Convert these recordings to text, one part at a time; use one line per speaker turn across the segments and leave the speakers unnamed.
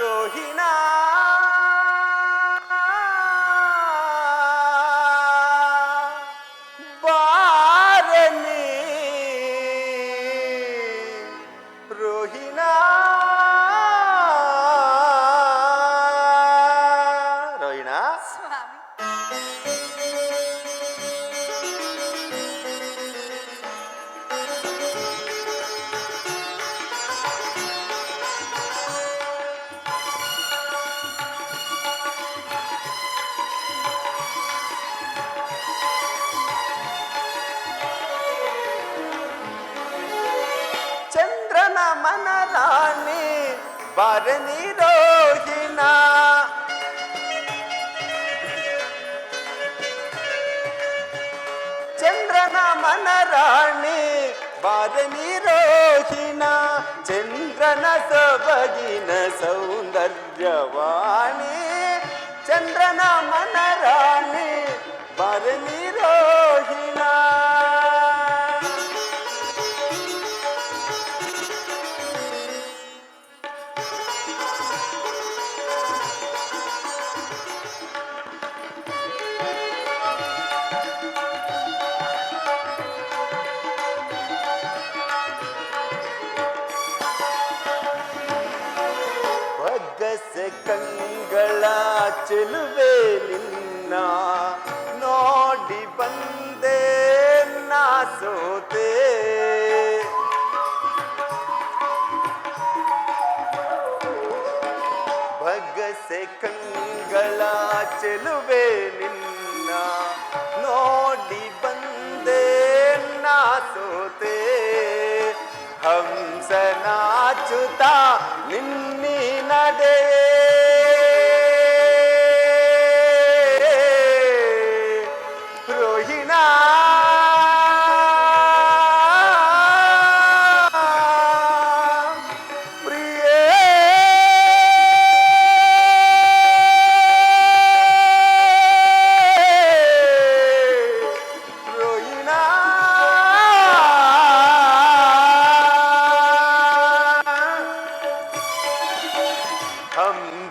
রহিনা। ಬಾರನಿ ರೋಹಿಣಾ ಚಂದ್ರನ ಮನರಾಣಿ ಬಾರನಿ ರೋಹಿಣ ಚಂದ್ರನ ಸೊಬಗಿನ ಸೌಂದರ್ಯವಾಣಿ ಚಂದ್ರನ ಮನರಾಣಿ ಬಾರನಿ ರೋಹಿಣ ಚೆಲುವೆ ನಿನ್ನ ನೋಡಿ ಬಂದೆ ನಾ ಸೋತೆ ಬಗ್ಗಸೆ ಕಂಗಳ ಚೆಲುವೆ ನಿನ್ನ ನೋಡಿ ಬಂದೆ ನಾ ಸೋತೆ ಹಂಸನಾಚುತ ನಿನ್ನಿ ನಡೆ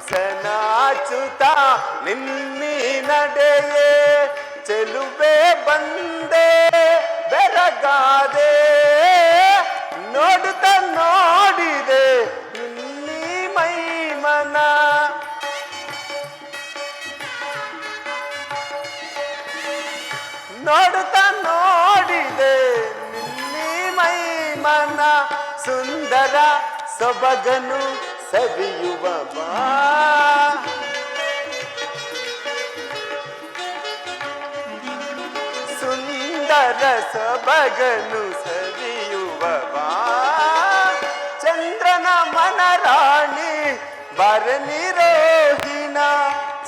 ಹಂಸನಾಚುತ ನಿನ್ನಿ ನಡೆಯೇ ಚೆಲುವೆ ಬಂದೆ, ಬೆರಗಾದೆ. ನೋಡುತ್ತ ನೋಡಿದೆ ನಿನ್ನಿ ಮೈಮನ. ನೋಡುತ್ತ ನೋಡಿದೆ ನಿನ್ನಿ ಮೈಮನ. ಸುಂದರ ಸೊಬಗನು ಸವಿಯುವ ಬಾ ಸುಂದರ ಸೊಬಗನು ಸವಿಯುವ ಬಾ ಚಂದ್ರನ ಮನರಾಣಿ ಬರನಿ ರೋಹಿಣ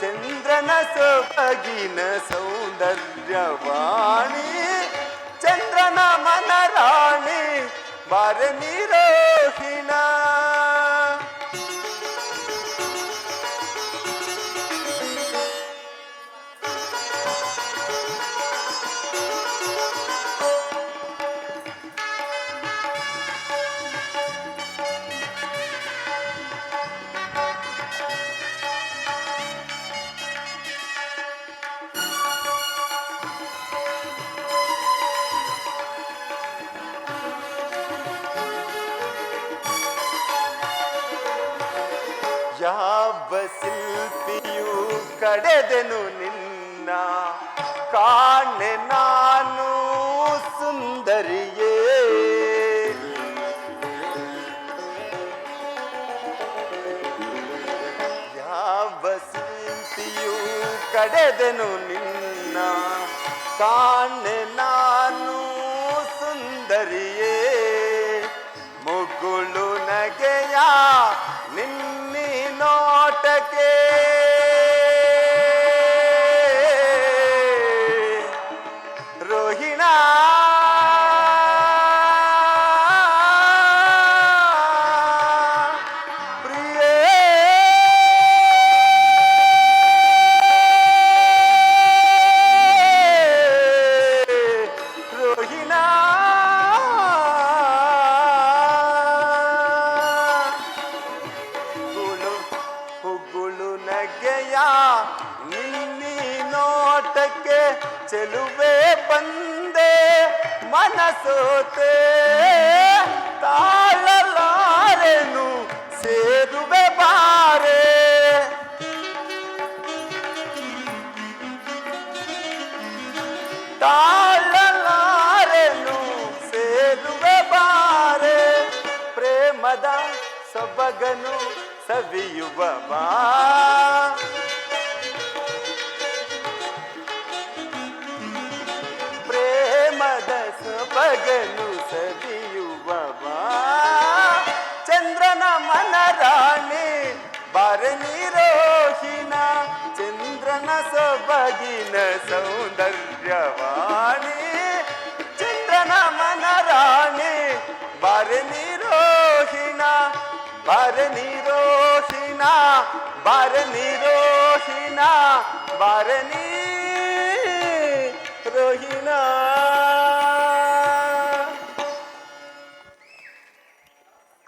ಚಂದ್ರನ ಸೊಬಗಿನ ಸೌಂದರ್ಯವಾಣಿ ಚಂದ್ರನ ಮನರಾಣಿ ಬರನಿ ಯಾವ ಶಿಲ್ಪಿಯು ಕಡೆದೆನು ನಿನ್ನ. ಕಾಣೆ ನಾನು ಸುಂದರಿಯೇ. ಯಾವ ಶಿಲ್ಪಿಯು ಕಡೆದೆನು ನಿನ್ನ. ಕಾಣೆ ನಾನು ಚೆಲುವೆ ಬಂದೆ ಮನಸೋತೆ. ತಾಳಲಾರೆನು ಸೇರುವೆ ಬಾರೆ. ತಾಳಲಾರೆನು ಸೇರುವೆ ಬಾರೆ. ಪ್ರೇಮದ ಸೊಬಗನು ಸವಿಯುವ ಬಾ. ಸೊಗಲು ಸವಿಯುವ ಚಂದ್ರನ ಮನರಾಣಿ ಬಾರನಿರೋಹಿನ ಚಂದ್ರನ ಸೊಬಗಿನ ಸೌಂದರ್ಯವಾಣಿ. ಚಂದ್ರನ ಮನರಾಣಿ ಬಾರನಿರೋಹಿನ ಬಾರನಿರೋಹಿನ ಬಾರನಿರೋಹಿನ ಬಾರನಿ ರೋಹಿನಾ